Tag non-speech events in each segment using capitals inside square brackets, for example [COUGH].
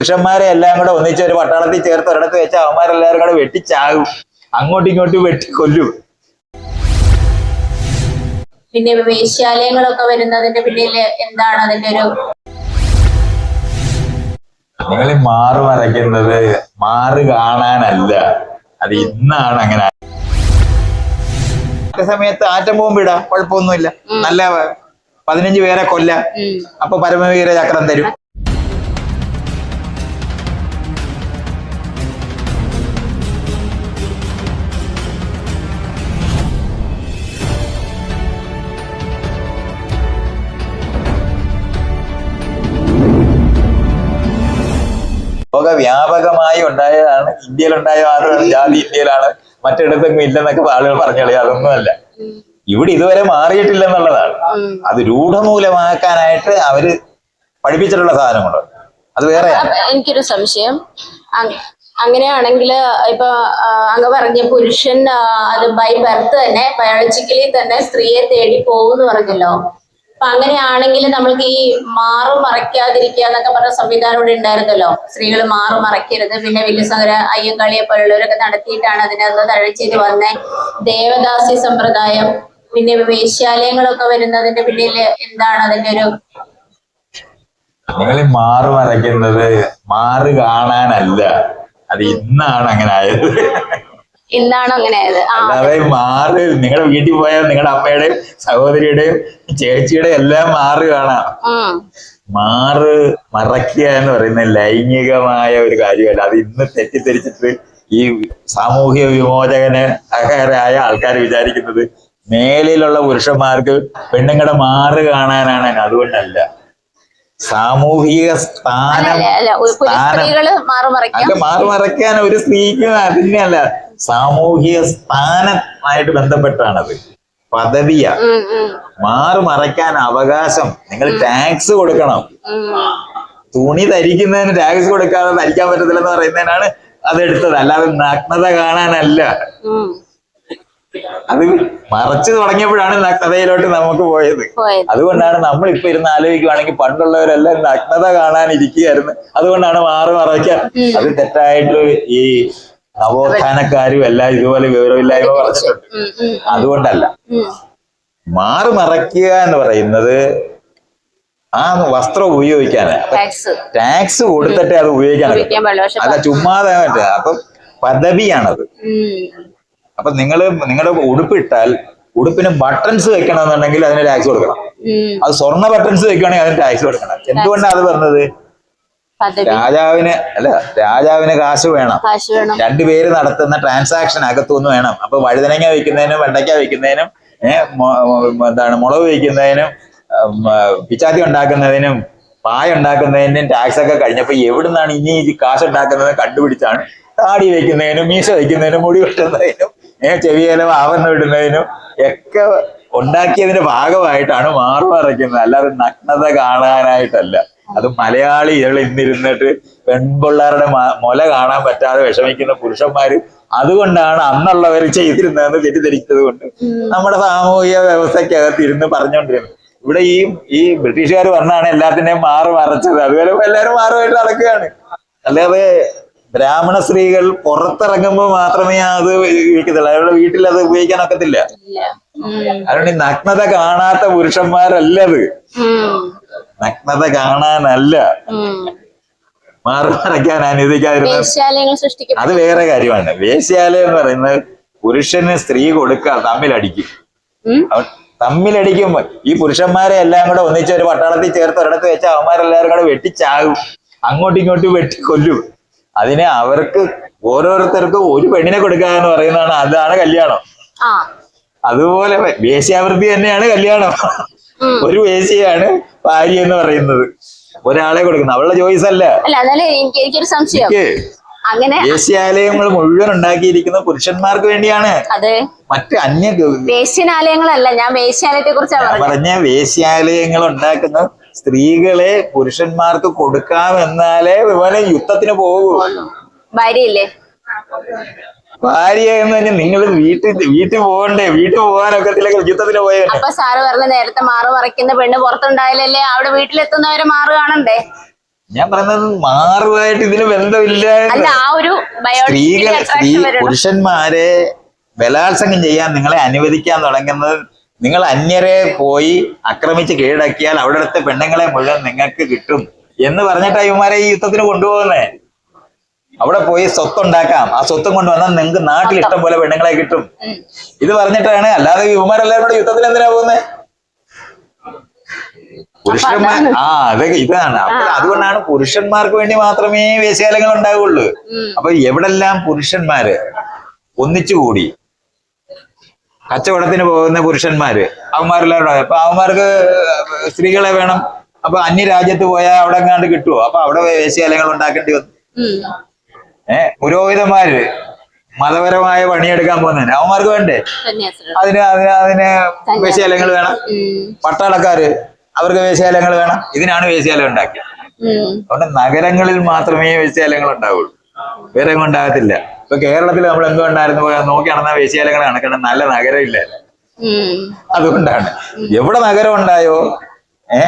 പുരുഷന്മാരെ എല്ലാം കൂടെ ഒന്നിച്ച് ഒരു പട്ടാളത്തിൽ ചേർത്ത് ഒരിടത്ത് വെച്ച അവന്മാരെല്ലാവരും കൂടെ വെട്ടിച്ചാകും. അങ്ങോട്ടും ഇങ്ങോട്ടും വെട്ടിക്കൊല്ലും. പിന്നെ വേശ്യാലയങ്ങളൊക്കെ വരുന്നതിന്റെ പിന്നിൽ എന്താണ് അതിന്റെ ഒരു നിങ്ങൾ മാറു വരയ്ക്കുന്നത് മാറ് കാണാനല്ല. അത് ഇന്നാണ് അങ്ങനെ. സമയത്ത് ആറ്റം ബോംബ് ഇടാം. കുഴപ്പമൊന്നുമില്ല. നല്ല പതിനഞ്ച് പേരെ കൊല്ലാം. അപ്പൊ പരമവീര ചക്രം തരും. ലോക വ്യാപകമായി ഉണ്ടായതാണ്. ഇന്ത്യയിൽ ഉണ്ടായ മാത്രമാണ് ജാതി ഇന്ത്യയിലാണ്. മറ്റിടത്തൊന്നും ഇല്ലെന്നൊക്കെ ആളുകൾ പറഞ്ഞു അതൊന്നുമല്ല. ഇവിടെ ഇതുവരെ മാറിയിട്ടില്ലെന്നുള്ളതാണ്. അത് രൂഢമൂലമാക്കാനായിട്ട് അവർ പഠിപ്പിച്ചിട്ടുള്ള സാധനങ്ങളുണ്ട് അത് വേറെ എനിക്കൊരു സംശയം. അങ്- അങ്ങനെയാണെങ്കിൽ ഇപ്പൊ അങ്ങ് പറഞ്ഞ പുരുഷൻ അത് ബൈ ബർത്ത് തന്നെ ബയോളജിക്കലി തന്നെ സ്ത്രീയെ തേടി പോകുന്നു പറഞ്ഞല്ലോ. അപ്പൊ അങ്ങനെയാണെങ്കിൽ നമ്മൾക്ക് ഈ മാറു മറയ്ക്കാതിരിക്കുക എന്നൊക്കെ പറഞ്ഞ സംവിധാനം ഇവിടെ ഉണ്ടായിരുന്നല്ലോ. സ്ത്രീകൾ മാറു മറയ്ക്കരുത്. പിന്നെ വില്ലുസങ്കര അയ്യങ്കാളിയെ പോലുള്ളവരൊക്കെ നടത്തിയിട്ടാണ് അതിനകത്ത് തഴച്ചേര് വന്ന. ദേവദാസി സമ്പ്രദായം പിന്നെ വേശ്യാലയങ്ങളൊക്കെ വരുന്നതിന്റെ പിന്നിൽ എന്താണ് അതിന്റെ ഒരു നിങ്ങൾ മാറു മറയ്ക്കുന്നത് മാറു കാണാനല്ല. അത് ഇന്നാണ് അങ്ങനെ ആയത്. ഇന്നാണ് അങ്ങനെ ആയത് അല്ലാതെ മാറി. നിങ്ങളുടെ വീട്ടിൽ പോയാൽ നിങ്ങളുടെ അമ്മയുടെയും സഹോദരിയുടെയും ചേച്ചിയുടെ എല്ലാം മാറ് കാണാം. മാറ് മറക്കുക എന്ന് പറയുന്ന ലൈംഗികമായ ഒരു കാര്യമല്ല. അത് ഇന്ന് തെറ്റിദ്ധരിച്ചിട്ട് ഈ സാമൂഹ്യ വിമോചകന് അഹരായ ആൾക്കാർ വിചാരിക്കുന്നത് മേലിലുള്ള പുരുഷന്മാർക്ക് പെണ്ണുങ്ങളുടെ മാറ് കാണാനാണ്. അതുകൊണ്ടല്ല. സാമൂഹിക സ്ഥാനം മാറുമറയ്ക്കാൻ ഒരു സ്ത്രീക്ക് അതിനെയല്ല. സാമൂഹിക സ്ഥാനമായിട്ട് ബന്ധപ്പെട്ടാണത്. പദവിയ. മാറി മറയ്ക്കാൻ അവകാശം. നിങ്ങൾ ടാക്സ് കൊടുക്കണം. തുണി ധരിക്കുന്നതിന് ടാക്സ് കൊടുക്കാതെ ധരിക്കാൻ പറ്റത്തില്ലെന്ന് പറയുന്നതിനാണ് അത് എടുത്തത് അല്ലാതെ നഗ്നത കാണാനല്ല. അത് മറച്ചു തുടങ്ങിയപ്പോഴാണ് നഗ്നതയിലോട്ട് നമുക്ക് പോയത്. പോയത്. അതുകൊണ്ടാണ് നമ്മൾ ഇപ്പൊ ഇരുന്ന് ആലോചിക്കുവാണെങ്കിൽ പണ്ടുള്ളവരെല്ലാം നഗ്നത കാണാനിരിക്കുകയായിരുന്നു. അതുകൊണ്ടാണ് മാറി മറയ്ക്കാൻ. അത് തെറ്റായിട്ട് ഈ നവോത്ഥാനക്കാരും എല്ലാം ഇതുപോലെ വിവരമില്ലായ്മ പറഞ്ഞിട്ടുണ്ട്. അതുകൊണ്ടല്ല. മാറി മറയ്ക്കുക എന്ന് പറയുന്നത് ആ വസ്ത്രം ഉപയോഗിക്കാന്. ടാക്സ് കൊടുത്തിട്ടേ അത് ഉപയോഗിക്കാൻ അല്ല ചുമ്മാതെ അപ്പൊ പദവിയാണത്. അപ്പൊ നിങ്ങൾ നിങ്ങളുടെ ഉടുപ്പിട്ടാൽ ഉടുപ്പിന് ബട്ടൺസ് വെക്കണമെന്നുണ്ടെങ്കിൽ അതിന് ടാക്സ് കൊടുക്കണം. അത് സ്വർണ ബട്ടൺസ് വെക്കുകയാണെങ്കിൽ അതിന് ടാക്സ് കൊടുക്കണം. എന്തുകൊണ്ടാണ് അത് പറഞ്ഞത്? രാജാവിന് അല്ല രാജാവിന് കാശ് വേണം. രണ്ടുപേര് നടത്തുന്ന ട്രാൻസാക്ഷൻ അകത്തുനിന്ന് വേണം. അപ്പൊ വഴുതനങ്ങ വെക്കുന്നതിനും വെണ്ടയ്ക്ക വെക്കുന്നതിനും എന്താണ് മുളക് വെക്കുന്നതിനും പിച്ചാത്തി ഉണ്ടാക്കുന്നതിനും പായ ഉണ്ടാക്കുന്നതിനും ടാക്സ് ഒക്കെ കഴിഞ്ഞപ്പോ എവിടുന്നാണ് ഇനി ഈ കാശ് ഉണ്ടാക്കുന്നത് കണ്ടുപിടിച്ചാണ് താടി വെക്കുന്നതിനും മീശ വെക്കുന്നതിനും മുടി വെട്ടുന്നതിനും ഏഹ് ചെവിയേലം ആവർന്ന് വിടുന്നതിനും ഒക്കെ ഉണ്ടാക്കിയതിന്റെ ഭാഗമായിട്ടാണ് മാറുമറയ്ക്കുന്നത് അല്ലാതെ നഗ്നത കാണാനായിട്ടല്ല. അത് മലയാളികൾ ഇന്നിരുന്നിട്ട് പെൺപിള്ളേരുടെ മൊല കാണാൻ പറ്റാതെ വിഷമിക്കുന്ന പുരുഷന്മാര് അതുകൊണ്ടാണ് അന്നുള്ളവർ ചെയ്തിരുന്നതെന്ന് തെറ്റിദ്ധരിച്ചത് കൊണ്ട് നമ്മുടെ സാമൂഹിക വ്യവസ്ഥയ്ക്കകത്ത് ഇരുന്ന് പറഞ്ഞുകൊണ്ടിരുന്നത് ഇവിടെ ഈ ഈ ബ്രിട്ടീഷുകാർ പറഞ്ഞാണ് എല്ലാത്തിനെയും മാറി മറച്ചത്. അതുപോലെ എല്ലാവരും മാറുമായിട്ട് നടക്കുകയാണ്. അല്ലാതെ ബ്രാഹ്മണ സ്ത്രീകൾ പുറത്തിറങ്ങുമ്പോൾ മാത്രമേ അത് ഉപയോഗിക്കത്തുള്ളൂ. അവരുടെ വീട്ടിൽ അത് ഉപയോഗിക്കാൻ ഒക്കത്തില്ല. അതുകൊണ്ട് നഗ്നത കാണാത്ത പുരുഷന്മാരല്ല അത് ഉം. നഗ്നത കാണാനല്ല. മാറി മറയ്ക്കാൻ അനുവദിക്കാതിരുന്നത് അത് വേറെ കാര്യമാണ്. വേശ്യാലയം എന്ന് പറയുന്നത് പുരുഷന് സ്ത്രീ കൊടുക്കുക തമ്മിലടിക്കും. തമ്മിലടിക്കുമ്പോ ഈ പുരുഷന്മാരെ എല്ലാം കൂടെ ഒന്നിച്ച് ഒരു പട്ടാളത്തിൽ ചേർത്ത് ഒരിടത്ത് വെച്ച അവന്മാരെല്ലാവരും കൂടെ വെട്ടിച്ചാകും. അങ്ങോട്ടും ഇങ്ങോട്ടും വെട്ടിക്കൊല്ലും. അതിന് അവർക്ക് ഓരോരുത്തർക്കും ഒരു പെണ്ണിനെ കൊടുക്കുക എന്ന് പറയുന്നതാണ് അതാണ് കല്യാണം. അതുപോലെ വേശ്യാവൃത്തി തന്നെയാണ് കല്യാണം. ഒരു വേശിയാണ് ഭാര്യ എന്ന് പറയുന്നത്. ഒരാളെ കൊടുക്കുന്നത്. അവളുടെ ചോയ്സ് അല്ല എനിക്കൊരു സംശയം. അങ്ങനെ വേശ്യാലയങ്ങൾ മുഴുവൻ ഉണ്ടാക്കിയിരിക്കുന്നത് പുരുഷന്മാർക്ക് വേണ്ടിയാണ്. അതെ. മറ്റ് അന്യ ദേശീയാലയങ്ങളല്ല ഞാൻ വേശ്യാലയത്തെ കുറിച്ചാണ് പറഞ്ഞ വേശ്യാലയങ്ങൾ ഉണ്ടാക്കുന്ന സ്ത്രീകളെ പുരുഷന്മാർക്ക് കൊടുക്കാം എന്നാലേ ഇവനെ യുദ്ധത്തിന് പോകൂ. ഭാര്യയില്ലേ? ഭാര്യ എന്ന് പറഞ്ഞാൽ നിങ്ങൾ വീട്ടിൽ വീട്ടിൽ പോകണ്ടേ? വീട്ടിൽ പോകാനൊക്കെ യുദ്ധത്തിന് പോയ അപ്പൊ സാറ് പറഞ്ഞ നേരത്തെ മാറ് മറയ്ക്കുന്ന പെണ്ണ് പുറത്തുണ്ടായാലല്ലേ അവിടെ വീട്ടിലെത്തുന്നവരെ മാറ് കാണണ്ടേ? ഞാൻ പറയുന്നത് മാറുമായിട്ട് ഇതിന് ബന്ധമില്ല സ്ത്രീകൾ സ്ത്രീ പുരുഷന്മാരെ ബലാത്സംഗം ചെയ്യാൻ നിങ്ങളെ അനുവദിക്കാൻ തുടങ്ങുന്നത് നിങ്ങൾ അന്യരെ പോയി ആക്രമിച്ച് കീഴടക്കിയാൽ അവിടുത്തെ പെണ്ണുങ്ങളെ മുഴുവൻ നിങ്ങൾക്ക് കിട്ടും. എന്ന് പറഞ്ഞിട്ടാ ഇവന്മാരെ ഈ യുദ്ധത്തിന് കൊണ്ടുപോകുന്നേ? അവിടെ പോയി സ്വത്തുണ്ടാക്കാം. ആ സ്വത്തും കൊണ്ടുവന്നാൽ നിങ്ങൾക്ക് നാട്ടിൽ ഇഷ്ടം പോലെ പെണ്ണുങ്ങളെ കിട്ടും. ഇത് പറഞ്ഞിട്ടാണ് അല്ലാതെ ഇവന്മാരെല്ലാവരും കൂടെ യുദ്ധത്തിൽ എന്തിനാ പോകുന്നത് പുരുഷന്മാർ ആ അതൊക്കെ ഇതാണ്. അപ്പൊ അതുകൊണ്ടാണ് പുരുഷന്മാർക്ക് വേണ്ടി മാത്രമേ വേശ്യാലയങ്ങൾ ഉണ്ടാവുള്ളൂ. അപ്പൊ എവിടെല്ലാം പുരുഷന്മാര് ഒന്നിച്ചുകൂടി കച്ചവടത്തിന് പോകുന്ന പുരുഷന്മാര് അവന്മാരെല്ലാവരും. അപ്പൊ അവന്മാർക്ക് സ്ത്രീകളെ വേണം. അപ്പൊ അന്യ രാജ്യത്ത് പോയാൽ അവിടെ എങ്ങാണ്ട് കിട്ടുമോ അപ്പൊ അവിടെ വേശ്യാലയങ്ങൾ ഉണ്ടാക്കേണ്ടി വന്നു. ഏഹ് പുരോഹിതന്മാര് മതപരമായ പണിയെടുക്കാൻ പോകുന്നതിന് അവന്മാർക്ക് വേണ്ടേ? അതിന് അതിന് അതിന് വേശ്യാലയങ്ങൾ വേണം. പട്ടാളക്കാര് അവർക്ക് വേശ്യാലയങ്ങൾ വേണം. ഇതിനാണ് വേശ്യാലയം ഉണ്ടാക്കിയത്. അതുകൊണ്ട് നഗരങ്ങളിൽ മാത്രമേ വേശ്യാലയങ്ങൾ ഉണ്ടാവുള്ളൂ. വേറെ എങ്ങും ഉണ്ടാകത്തില്ല. ഇപ്പൊ കേരളത്തിൽ നമ്മൾ എന്തുകൊണ്ടായിരുന്നു നോക്കി നടന്ന വേശ്യാലയങ്ങൾ കണക്കണം. നല്ല നഗരം ഇല്ല. അതുകൊണ്ടാണ്. എവിടെ നഗരം ഉണ്ടായോ? ഏ?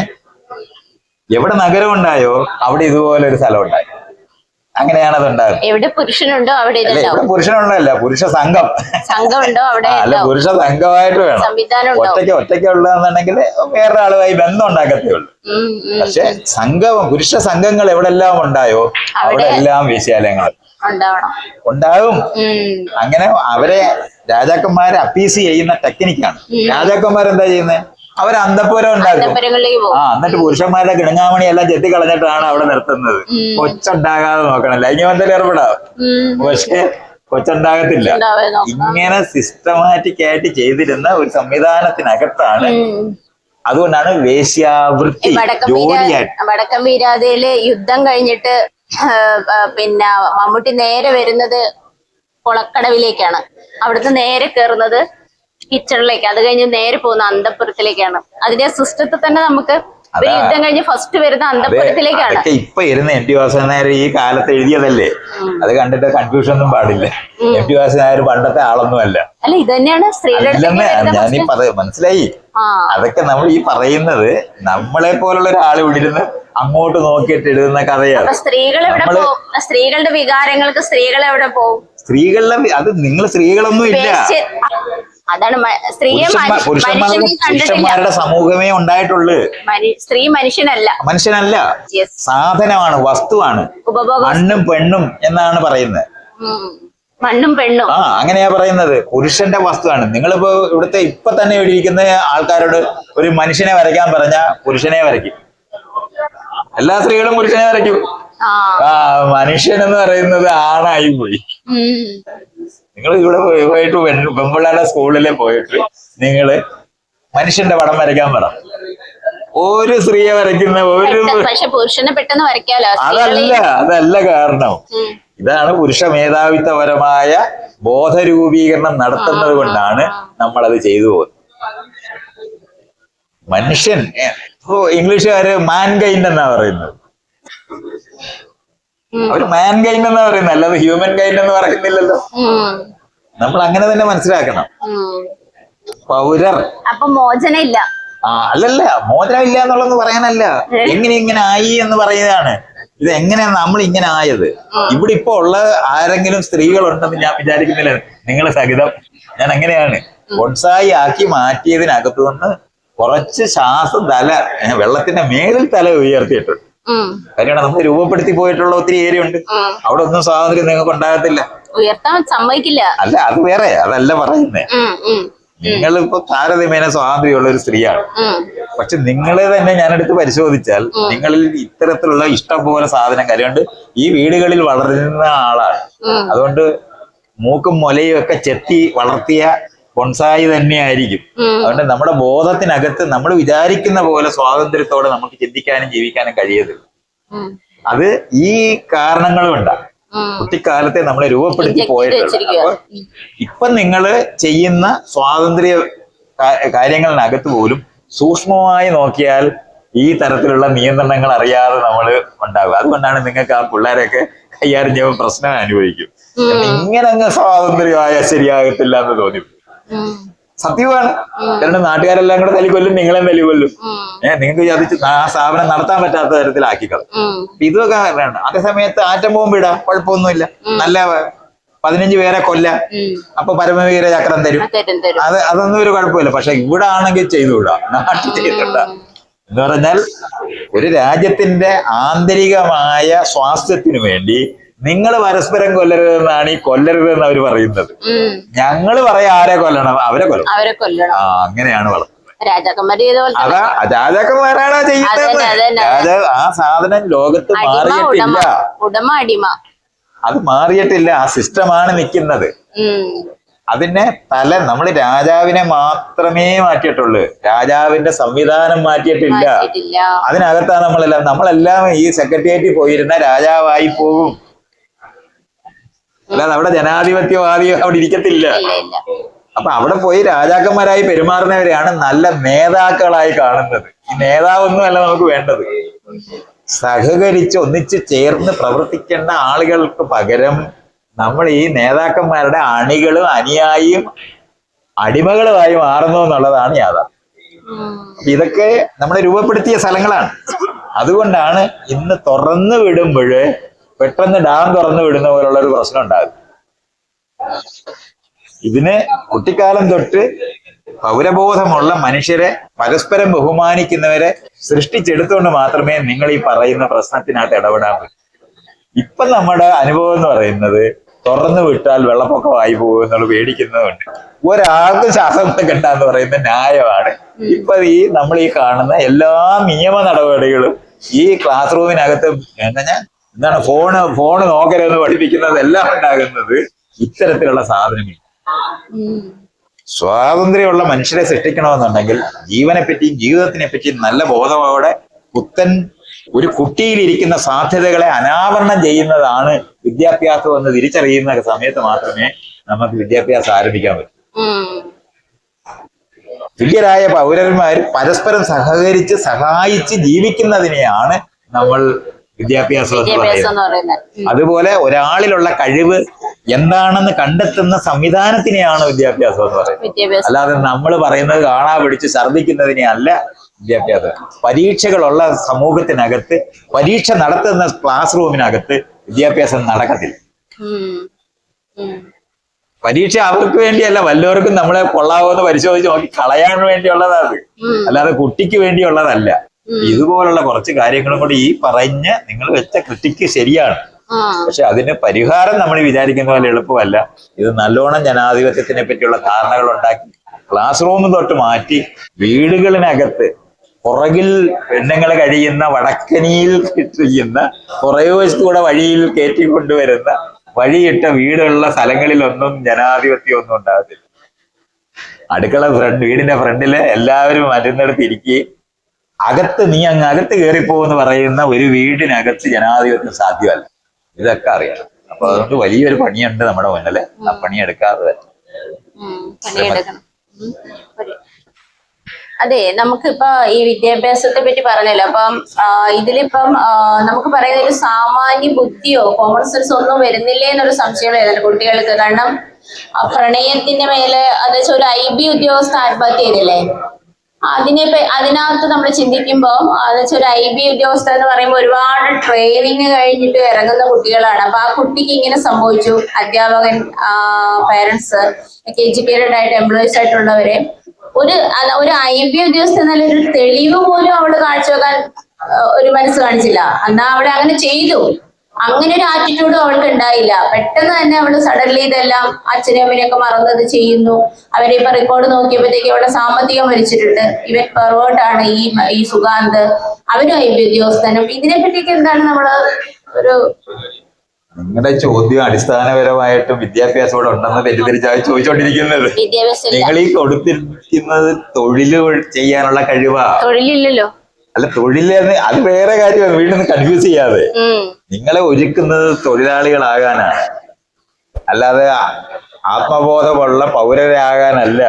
എവിടെ നഗരം ഉണ്ടായോ? അവിടെ ഇതുപോലെ ഒരു സ്ഥലം ഉണ്ടായി. അങ്ങനെയാണ് അത് ഉണ്ടാകുന്നത് എവിടെ പുരുഷനുണ്ടോ അവിടെ ഇവിടെ പുരുഷനുണ്ടല്ല പുരുഷ സംഘം. സംഘമുണ്ടോ അവിടെ അല്ല പുരുഷ സംഘമായിട്ട് വേണം. ഒറ്റയ്ക്ക് ഒറ്റയ്ക്ക് ഉള്ളതെന്നുണ്ടെങ്കിൽ വേറെ ആളുമായി ബന്ധം ഉണ്ടാക്കത്തേ ഉള്ളൂ. പക്ഷെ സംഘം പുരുഷ സംഘങ്ങൾ എവിടെല്ലാം ഉണ്ടായോ അവിടെ എല്ലാം വിശാലങ്ങൾ ഉണ്ടാവും. അങ്ങനെ അവരെ രാജാക്കന്മാരെ അപ്പീസ് ചെയ്യുന്ന ടെക്നിക്കാണ്. രാജാക്കന്മാരെന്താ ചെയ്യുന്നത് അവർ അന്തപ്പുരം ഉണ്ടാക്കും ആ എന്നിട്ട് പുരുഷന്മാരുടെ കിണങ്ങാമണി എല്ലാം ചെത്തി കളഞ്ഞിട്ടാണ് അവിടെ നിർത്തുന്നത്. കൊച്ചുണ്ടാകാതെ നോക്കണം ലൈംഗികബന്ധത്തിൽ ഏർപ്പെടാം. പക്ഷെ കൊച്ചുണ്ടാകത്തില്ല. ഇങ്ങനെ സിസ്റ്റമാറ്റിക് ആയിട്ട് ചെയ്തിരുന്ന ഒരു സംവിധാനത്തിനകത്താണ് അതുകൊണ്ടാണ് വേശ്യാവൃത്തി വടക്കം ജോലിയായിട്ട് വടക്കം വീരാതയിൽ യുദ്ധം കഴിഞ്ഞിട്ട് പിന്നെ മമ്മൂട്ടി നേരെ വരുന്നത് കുളക്കടവിലേക്കാണ്. അവിടുന്ന് നേരെ കയറുന്നത് കിച്ചണിലേക്ക് അത് കഴിഞ്ഞ് നേരെ പോകുന്ന അന്തപുരത്തിലേക്കാണ്. അതിന്റെ സിസ്റ്റത്തിൽ തന്നെ നമുക്ക് ഒരു. യുദ്ധം കഴിഞ്ഞ് ഫസ്റ്റ് വരുന്ന അന്തപുരത്തിലേക്കാണ്. ഇപ്പൊ ഇരുന്ന് എം ടി വാസുനായർ ഈ കാലത്ത് എഴുതിയതല്ലേ? അത് കണ്ടിട്ട് കൺഫ്യൂഷൻ ഒന്നും പാടില്ല. എം ടി വാസുനായർ പണ്ടത്തെ ആളൊന്നും അല്ല അല്ല ഇത് തന്നെയാണ് സ്ത്രീകളുടെ മനസ്സിലായി? അതൊക്കെ നമ്മൾ ഈ പറയുന്നത് നമ്മളെ പോലുള്ള ഒരാൾ ഇവിടെ ഇരുന്ന് അങ്ങോട്ട് നോക്കിയിട്ട് എഴുതുന്ന കഥയാണ്. സ്ത്രീകൾ എവിടെ പോകും സ്ത്രീകളുടെ വികാരങ്ങൾക്ക് സ്ത്രീകൾ എവിടെ പോകും സ്ത്രീകളിലെ അത് നിങ്ങൾ സ്ത്രീകളൊന്നും ഇല്ല. അതാണ് സ്ത്രീയെ പുരുഷന്മാ- പുരുഷന്മാരുടെ സമൂഹമേ ഉണ്ടായിട്ടുള്ളൂ. സ്ത്രീ മനുഷ്യനല്ല. മനുഷ്യനല്ല. സാധനമാണ് വസ്തുവാണ്. മണ്ണും പെണ്ണും എന്നാണ് പറയുന്നത്. മണ്ണും പെണ്ണും. ആ അങ്ങനെയാ പറയുന്നത്. പുരുഷന്റെ വസ്തുവാണ്. നിങ്ങളിപ്പോ ഇവിടുത്തെ ഇപ്പൊ തന്നെ എഴുതിയിരിക്കുന്ന ഇരിക്കുന്ന ആൾക്കാരോട് ഒരു മനുഷ്യനെ വരയ്ക്കാൻ പറഞ്ഞ പുരുഷനെ വരയ്ക്കും. എല്ലാ സ്ത്രീകളും പുരുഷനെ വരയ്ക്കും. ആ. മനുഷ്യൻ എന്ന് പറയുന്നത് ആണായി പോയി. നിങ്ങൾ ഇവിടെ പോയി- പോയിട്ട് പെൺപിള്ളേരുടെ സ്കൂളിൽ പോയിട്ട് നിങ്ങൾ മനുഷ്യന്റെ പടം വരയ്ക്കാൻ പറ. ഒരു സ്ത്രീയെ വരയ്ക്കുന്ന ഒരു പെട്ടെന്ന് പക്ഷെ പുരുഷനെ പെട്ടെന്ന് വരയ്ക്കാലോ? സ്ത്രീകളെ അതല്ല അതല്ല കാരണം ഇതാണ് പുരുഷ മേധാവിത്വപരമായ ബോധരൂപീകരണം നടത്തുന്നത് കൊണ്ടാണ് നമ്മളത് ചെയ്തു പോകുന്നത് മനുഷ്യൻ ഇംഗ്ലീഷുകാര് മാൻകൈൻഡ് എന്നാ പറയുന്നത്. അവർ അവർ മാൻകൈൻഡ് എന്നാ പറയുന്നത് അല്ലാതെ ഹ്യൂമൻ കൈൻഡ് എന്ന് പറയുന്നില്ലല്ലോ. നമ്മൾ അങ്ങനെ തന്നെ മനസ്സിലാക്കണം. പൗരർ. അപ്പൊ മോചനമില്ല ഇല്ല. ആ അല്ലല്ല മോചനം ഇല്ല എന്നുള്ളത് പറയാനല്ല. എങ്ങനെ ഇങ്ങനെ ആയി എന്ന് പറയുന്നതാണ്. ഇത് എങ്ങനെയാണ് നമ്മൾ ഇങ്ങനെ ആയത്? ഇവിടെ ഇപ്പൊ ഉള്ള ആരെങ്കിലും സ്ത്രീകൾ ഉണ്ടെന്ന് ഞാൻ വിചാരിക്കുന്നില്ല. നിങ്ങൾ സഹിതം ഞാൻ അങ്ങനെയാണ്. ബൊൺസായി ആക്കി മാറ്റിയതിനകത്തു നിന്ന് കുറച്ച് ശ്വാസം തല വെള്ളത്തിന്റെ മേളിൽ തല ഉയർത്തിയിട്ടുണ്ട്. കാര്യമാണ് നമ്മൾ രൂപപ്പെടുത്തി പോയിട്ടുള്ള ഒത്തിരി ഏരിയ ഉണ്ട്. അവിടെ ഒന്നും സ്വാതന്ത്ര്യം നിങ്ങൾക്ക് ഉണ്ടാകത്തില്ല ഉയർത്താൻ സമ്മതിക്കില്ല. അല്ല അത് വേറെ അതല്ല പറയുന്നേ. നിങ്ങളിപ്പോ താരതമ്യേന സ്വാതന്ത്ര്യമുള്ള ഒരു സ്ത്രീയാണ്. പക്ഷെ നിങ്ങളെ തന്നെ ഞാനെടുത്ത് പരിശോധിച്ചാൽ നിങ്ങളിൽ ഇത്തരത്തിലുള്ള ഇഷ്ടം പോലെ സാധനം കരുകൊണ്ട് ഈ വീടുകളിൽ വളരുന്ന ആളാണ്. അതുകൊണ്ട് മൂക്കും മുലയും ഒക്കെ ചെത്തി വളർത്തിയ ബൊൺസായി തന്നെയായിരിക്കും. ആയിരിക്കും അതുകൊണ്ട് നമ്മുടെ ബോധത്തിനകത്ത് നമ്മൾ വിചാരിക്കുന്ന പോലെ സ്വാതന്ത്ര്യത്തോടെ നമുക്ക് ചിന്തിക്കാനും ജീവിക്കാനും കഴിയത്തില്ല. അത് ഈ കാരണങ്ങളും ഉണ്ടാകും. കുട്ടിക്കാലത്തെ നമ്മളെ രൂപപ്പെടുത്തി പോയിട്ടുള്ളത് ഇപ്പൊ നിങ്ങൾ ചെയ്യുന്ന സ്വാതന്ത്ര്യ കാര്യങ്ങളിനകത്ത് പോലും സൂക്ഷ്മമായി നോക്കിയാൽ ഈ തരത്തിലുള്ള നിയന്ത്രണങ്ങൾ അറിയാതെ നമ്മൾ ഉണ്ടാകും അതുകൊണ്ടാണ് നിങ്ങൾക്ക് ആ പിള്ളേരെയൊക്കെ കൈകാര്യം ചെയ്യുമ്പോൾ പ്രശ്നം അനുഭവിക്കും. ഇങ്ങനെ അങ്ങ് സ്വാതന്ത്ര്യമായ ശരിയാകത്തില്ല എന്ന് തോന്നി. സത്യമാണ്. രണ്ട് നാട്ടുകാരെല്ലാം കൂടെ തല്ലിക്കൊല്ലും നിങ്ങളെ തല്ലിക്കൊല്ലും. ഏഹ് നിങ്ങൾക്ക് ചതിച്ച് ആ സ്ഥാപനം നടത്താൻ പറ്റാത്ത തരത്തിലാക്കിക്കളും ഇതൊക്കെ വേണ്ട അതേ സമയത്ത് ആറ്റം ബോംബ് ഇടാ കുഴപ്പമൊന്നുമില്ല. നല്ല പതിനഞ്ച് പേരെ കൊല്ല. അപ്പൊ പരമവീര ചക്രം തരും. അത് അതൊന്നും ഒരു കുഴപ്പമില്ല. പക്ഷെ ഇവിടെ ആണെങ്കിൽ ചെയ്തുകൂടാ നാട്ടിൽ ചെയ്തുകൂടാ എന്ന് പറഞ്ഞാൽ ഒരു രാജ്യത്തിന്റെ ആന്തരികമായ സ്വാസ്ഥ്യത്തിനു വേണ്ടി നിങ്ങൾ പരസ്പരം കൊല്ലരുതെന്നാണ് ഈ കൊല്ലരുതെന്ന് അവർ പറയുന്നത്. ഞങ്ങൾ ഞങ്ങൾ പറയാ ആരെ കൊല്ലണം? അവരെ കൊല്ലണം. അവരെ കൊല്ലണം. ആ അങ്ങനെയാണ് വളർത്തുന്നത് അതാ രാജാക്കന്മാരാണ് ചെയ്യുന്നത് ആ സാധനം ലോകത്ത് മാറിയിട്ടില്ല. ഉടമ അടിമ. അത് മാറിയിട്ടില്ല. ആ സിസ്റ്റമാണ് നിൽക്കുന്നത്. അതിനെ തല നമ്മൾ രാജാവിനെ മാത്രമേ മാറ്റിയിട്ടുള്ളൂ. രാജാവിന്റെ സംവിധാനം മാറ്റിയിട്ടില്ല. മാറ്റിയിട്ടില്ല. അതിനകത്താണ് നമ്മളെല്ലാം. നമ്മളെല്ലാം ഈ സെക്രട്ടേറിയറ്റിൽ പോയിരുന്ന രാജാവായി പോകും. അല്ലാതെ അവിടെ ജനാധിപത്യവാദി അവിടെ ഇരിക്കത്തില്ല. അപ്പൊ അവിടെ പോയി രാജാക്കന്മാരായി പെരുമാറുന്നവരെയാണ് നല്ല നേതാക്കളായി കാണുന്നത്. ഈ നേതാവൊന്നുമല്ല നമുക്ക് വേണ്ടത്. സഹകരിച്ച് ഒന്നിച്ച് ചേർന്ന് പ്രവർത്തിക്കേണ്ട ആളുകൾക്ക് പകരം നമ്മൾ ഈ നേതാക്കന്മാരുടെ അണികളും അനുയായിയും അടിമകളുമായി മാറുന്നു എന്നുള്ളതാണ് യാഥാർത്ഥ്യം. ഇതൊക്കെ നമ്മൾ രൂപപ്പെടുത്തിയ സ്ഥലങ്ങളാണ്. അതുകൊണ്ടാണ് ഇന്ന് തുറന്നു വിടുമ്പോൾ പെട്ടെന്ന് ഡാം തുറന്നു വിടുന്ന പോലുള്ള ഒരു പ്രശ്നം ഉണ്ടാകും. ഇതിന് കുട്ടിക്കാലം തൊട്ട് പൗരബോധമുള്ള മനുഷ്യരെ പരസ്പരം ബഹുമാനിക്കുന്നവരെ സൃഷ്ടിച്ചെടുത്തുകൊണ്ട് മാത്രമേ നിങ്ങൾ ഈ പറയുന്ന പ്രശ്നത്തിനകത്ത് ഇടപെടാൻ ഇപ്പൊ നമ്മുടെ അനുഭവം എന്ന് പറയുന്നത് തുറന്നു വിട്ടാൽ വെള്ളപ്പൊക്കമായി പോകും എന്നുള്ള പേടിക്കുന്നതുകൊണ്ട്. ഒരാൾക്കും ശ്വാസം കൊടുക്കണ്ടെന്ന് പറയുന്ന ന്യായമാണ്. ഇപ്പൊ ഈ നമ്മൾ ഈ കാണുന്ന എല്ലാ നിയമ നടപടികളും ഈ ക്ലാസ് റൂമിനകത്ത് എന്താ എന്താണ് ഫോണ് ഫോണ് നോക്കരുതെന്ന് പഠിപ്പിക്കുന്നത് എല്ലാം ഉണ്ടാകുന്നത് ഇത്തരത്തിലുള്ള സാധനങ്ങൾ സ്വാതന്ത്ര്യമുള്ള മനുഷ്യരെ സൃഷ്ടിക്കണമെന്നുണ്ടെങ്കിൽ ജീവനെ പറ്റിയും ജീവിതത്തിനെ പറ്റിയും നല്ല ബോധമോടെ പുത്തൻ ഒരു കുട്ടിയിലിരിക്കുന്ന സാധ്യതകളെ അനാവരണം ചെയ്യുന്നതാണ് വിദ്യാഭ്യാസം എന്ന് തിരിച്ചറിയുന്ന സമയത്ത് മാത്രമേ നമുക്ക് വിദ്യാഭ്യാസം ആരംഭിക്കാൻ പറ്റൂ. തുല്യരായ പൗരന്മാർ പരസ്പരം സഹകരിച്ച് സഹായിച്ച് ജീവിക്കുന്നതിനെയാണ് നമ്മൾ വിദ്യാഭ്യാസം എന്ന് പറയുന്നത്. അതുപോലെ ഒരാളിലുള്ള കഴിവ് എന്താണെന്ന് കണ്ടെത്തുന്ന സംവിധാനത്തിനെയാണ് വിദ്യാഭ്യാസം എന്ന് പറയുന്നത്. അല്ലാതെ നമ്മൾ പറയുന്നത് കാണാ പിടിച്ച് ഛർദ്ദിക്കുന്നതിനെ അല്ല വിദ്യാഭ്യാസം. പരീക്ഷകളുള്ള സമൂഹത്തിനകത്ത് പരീക്ഷ നടത്തുന്ന ക്ലാസ് റൂമിനകത്ത് വിദ്യാഭ്യാസം നടക്കത്തില്ല. പരീക്ഷ അവർക്ക് വേണ്ടിയല്ല വല്ലവർക്കും നമ്മളെ കൊള്ളാവോ എന്ന് പരിശോധിച്ച് നോക്കി കളയാൻ വേണ്ടിയുള്ളതാണ്. അല്ലാതെ കുട്ടിക്ക് വേണ്ടിയുള്ളതല്ല. ഇതുപോലുള്ള കുറച്ച് കാര്യങ്ങളും കൂടി ഈ പറഞ്ഞ് നിങ്ങൾ വെച്ച കൃതിക്ക് ശരിയാണ്. പക്ഷെ അതിന് പരിഹാരം നമ്മൾ വിചാരിക്കുന്ന പോലെ എളുപ്പമല്ല. ഇത് നല്ലോണം ജനാധിപത്യത്തിനെ പറ്റിയുള്ള ധാരണകൾ ഉണ്ടാക്കി ക്ലാസ് റൂം തൊട്ട് മാറ്റി വീടുകളിനകത്ത് പുറകിൽ പെണ്ണുങ്ങൾ കഴിയുന്ന വടക്കനിയിൽ ചെയ്യുന്ന പുറകു വശത്തൂടെ വഴിയിൽ കയറ്റിക്കൊണ്ടുവരുന്ന വഴിയിട്ട വീടുള്ള സ്ഥലങ്ങളിലൊന്നും ജനാധിപത്യം ഒന്നും ഉണ്ടാകത്തില്ല. അടുക്കള ഫ്രണ്ട് വീടിന്റെ ഫ്രണ്ടിൽ എല്ലാവരും മരുന്നെടുത്ത് ഇരിക്കുകയും അകത്ത് നീ അങ്ങ് അകത്ത് കയറിപ്പോന്ന് പറയുന്ന ഒരു വീടിനകത്ത് ജനാധിപത്യം സാധ്യമല്ല. ഇതൊക്കെ അറിയാം അപ്പൊ അതുകൊണ്ട് വലിയൊരു പണിയുണ്ട് നമ്മുടെ മുന്നിൽ ആ പണിയെടുക്കാതെ അതെ നമുക്കിപ്പോ ഈ വിദ്യാഭ്യാസത്തെ പറ്റി പറഞ്ഞല്ലോ. അപ്പം ഇതിലിപ്പം നമുക്ക് പറയുന്ന ഒരു സാമാന്യ ബുദ്ധിയോ കോമൺ സെൻസ് ഒന്നും വരുന്നില്ലേ എന്നൊരു സംശയം വരുന്നുണ്ട് കുട്ടികൾക്ക്. കാരണം പ്രണയത്തിന്റെ മേലെ അത് വെച്ചാൽ ഒരു ഐ ബി ഉദ്യോഗസ്ഥ ആത്മഹത്യ ചെയ്തില്ലേ? അതിനെ അതിനകത്ത് നമ്മൾ ചിന്തിക്കുമ്പോൾ ഒരു ഐ ബി ഉദ്യോഗസ്ഥ എന്ന് പറയുമ്പോൾ ഒരുപാട് ട്രെയിനിങ് കഴിഞ്ഞിട്ട് ഇറങ്ങുന്ന കുട്ടികളാണ്. അപ്പൊ ആ കുട്ടിക്ക് ഇങ്ങനെ സംഭവിച്ചു. അധ്യാപകൻ പേരൻസ് എഡ്യൂക്കേറ്റഡ് ആയിട്ട് എംപ്ലോയീസ് ആയിട്ടുള്ളവരെ. ഒരു ഒരു ഐ ബി ഉദ്യോഗസ്ഥ എന്നാൽ ഒരു തെളിവ് പോലും അവൾ കാഴ്ചവെക്കാൻ ഒരു മനസ്സ് കാണിച്ചില്ല. എന്നാ അവിടെ അങ്ങനെ ചെയ്തു. അങ്ങനെ ഒരു ആറ്റിറ്റ്യൂഡും അവൾക്ക് ഉണ്ടായില്ല. പെട്ടെന്ന് തന്നെ അവൾ സഡൻലി ഇതെല്ലാം അച്ഛനെയും അമ്മനെയൊക്കെ മറന്നത് ചെയ്യുന്നു. അവരെ ഇപ്പൊ റെക്കോർഡ് നോക്കിയപ്പോഴത്തേക്ക് അവളുടെ സാമ്പത്തികം വലിച്ചിട്ടുണ്ട് ഇവൻ പെർവേർട്ടാണ് ഈ ഈ സുഗാന്ത്. അവരും ഐ ബി ഉദ്യോഗസ്ഥനും. ഇതിനെ പറ്റിയൊക്കെ എന്താണ് നമ്മൾ ഒരു നിങ്ങളുടെ ചോദ്യം അടിസ്ഥാനപരമായിട്ടും വിദ്യാഭ്യാസം ഇവിടെ ഉണ്ടെന്ന് തെറ്റിദ്ധരിച്ചാണ് ചോദിച്ചോണ്ടിരിക്കുന്നത്. നിങ്ങൾ ഈ കൊടുത്തിരിക്കുന്നത് തൊഴിൽ ചെയ്യാനുള്ള കഴിവാ. തൊഴിലില്ലല്ലോ. അല്ല തൊഴിലെന്ന് അത് വേറെ കാര്യമാണ്. വീണ്ടും കൺഫ്യൂസ് ചെയ്യാതെ. നിങ്ങളെ ഒരുക്കുന്നത് തൊഴിലാളികളാകാനാണ്. അല്ലാതെ ആത്മബോധമുള്ള പൗരരാകാനല്ല.